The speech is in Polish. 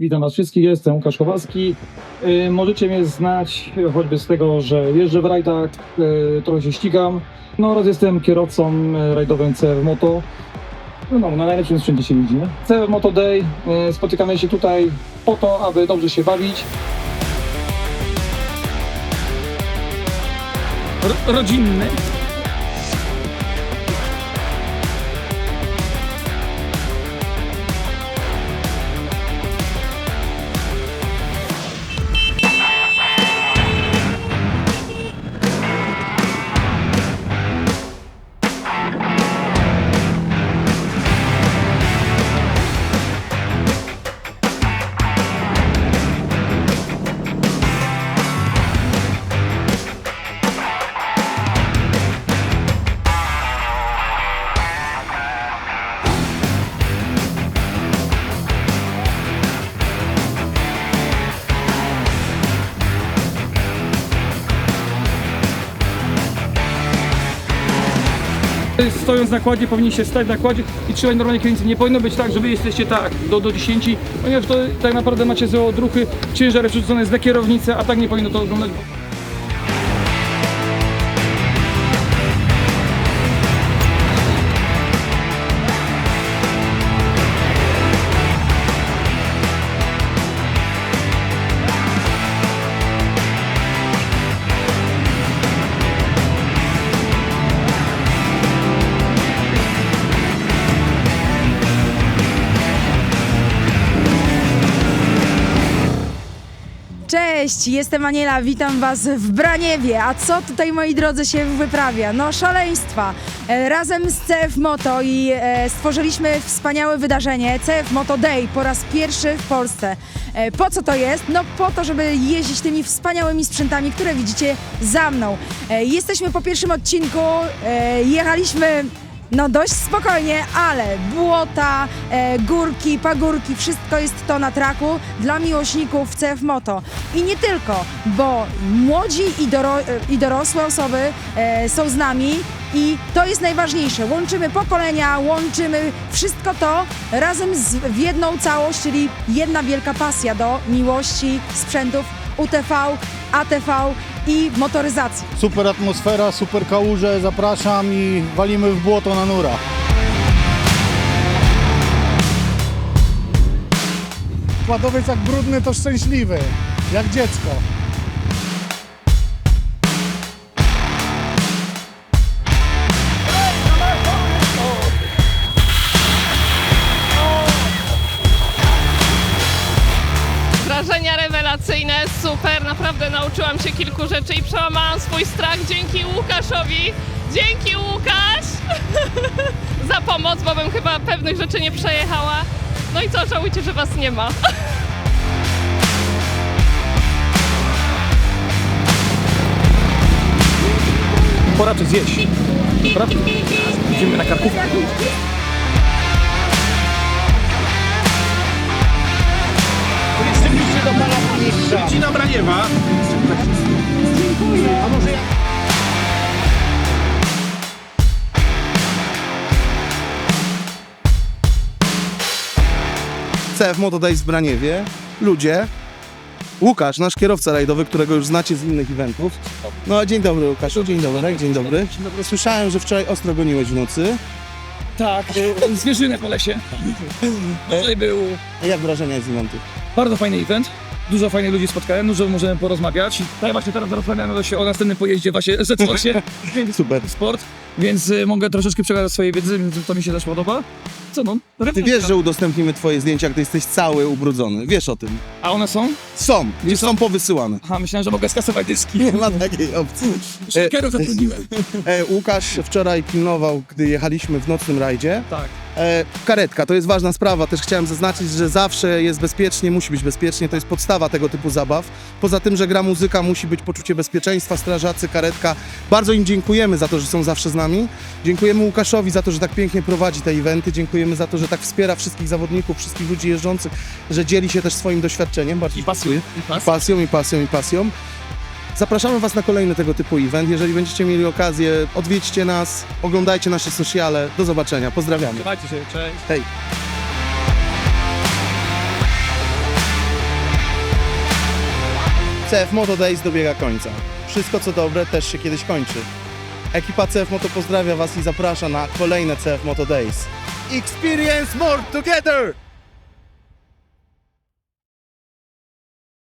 Witam Was wszystkich, jestem Łukasz Kowalski. Y, Możecie mnie znać choćby z tego, że jeżdżę w rajdach, y, trochę się ścigam, no oraz jestem kierowcą y, rajdowym CF Moto. No, no, na najlepszym sprzęcie się jeździ, nie? CF Moto Day, spotykamy się tutaj po to, aby dobrze się bawić. Ro- rodzinny. Stojąc na kładzie powinniście stać na kładzie i trzymać normalnie kierownicę. Nie powinno być tak, że wy jesteście tak do, do 10, ponieważ to tak naprawdę macie złe odruchy, ciężary przerzucone jest na kierownicę, a tak nie powinno to wyglądać. Cześć, jestem Aniela, witam Was w Braniewie. A co tutaj, moi drodzy, się wyprawia? No, szaleństwa. E, Razem z CF Moto i e, stworzyliśmy wspaniałe wydarzenie CF Moto Day po raz pierwszy w Polsce. E, po co to jest? No po to, żeby jeździć tymi wspaniałymi sprzętami, które widzicie za mną. Jesteśmy po pierwszym odcinku, jechaliśmy no dość spokojnie, ale błota, e, górki, pagórki, wszystko jest to na traku dla miłośników CF Moto. I nie tylko, bo młodzi i, doro, e, i dorosłe osoby e, są z nami i to jest najważniejsze. Łączymy pokolenia, łączymy wszystko to razem z, w jedną całość, czyli jedna wielka pasja do miłości sprzętów UTV, ATV i motoryzacji. Super atmosfera, super kałuże, zapraszam i walimy w błoto na nura. Składowiec jak brudny to szczęśliwy, jak dziecko. Rewelacyjne, super, naprawdę nauczyłam się kilku rzeczy i przełamałam swój strach dzięki Łukaszowi. Dzięki Łukasz za pomoc, bo bym chyba pewnych rzeczy nie przejechała. No i co, żałujcie, że was nie ma. Pora coś zjeść. Prawda? Idziemy na karkówkę. Rodzina Braniewa. CF Moto Days w Braniewie, ludzie, Łukasz, nasz kierowca rajdowy, którego już znacie z innych eventów. No, dzień dobry Łukaszu, dzień dobry, dzień dobry. Słyszałem, że wczoraj ostro goniłeś w nocy. Tak, y, zwierzynę po lesie. Tutaj był Jak wrażenia z eventu? bardzo fajny event. Dużo fajnych ludzi spotkałem, dużo możemy porozmawiać. Tak właśnie teraz rozmawiamy właśnie o następnym pojeździe właśnie Rzeczwosie. Super. Sport, więc y, mogę troszeczkę przekazać swojej wiedzy, więc to mi się też podoba. Co no? Ty wiesz, że udostępnimy twoje zdjęcia, gdy jesteś cały ubrudzony. Wiesz o tym. A one są? Są, już są powysyłane. Aha, myślałem, że mogę skasować dyski. Nie ma takiej opcji. E, Kierów zatrudniłem. e, Łukasz wczoraj pilnował, gdy jechaliśmy w nocnym rajdzie. Tak. E, karetka, to jest ważna sprawa. Też chciałem zaznaczyć, że zawsze jest bezpiecznie, musi być bezpiecznie. To jest podstawa tego typu zabaw. Poza tym, że gra muzyka, musi być poczucie bezpieczeństwa, strażacy, karetka. Bardzo im dziękujemy za to, że są zawsze z nami. Dziękujemy Łukaszowi za to, że tak pięknie prowadzi te eventy. Dziękujemy za to, że tak wspiera wszystkich zawodników, wszystkich ludzi jeżdżących, że dzieli się też swoim doświadczeniem. I pasuje. I i pas. pasją, i pasją, i pasją. Zapraszamy Was na kolejny tego typu event. Jeżeli będziecie mieli okazję, odwiedźcie nas, oglądajcie nasze sociale. Do zobaczenia. Pozdrawiamy. Trzymajcie się, cześć. Hej. CF Moto Days dobiega końca. Wszystko co dobre też się kiedyś kończy. Ekipa CF Moto pozdrawia Was i zaprasza na kolejne CF Moto Days. Experience more together!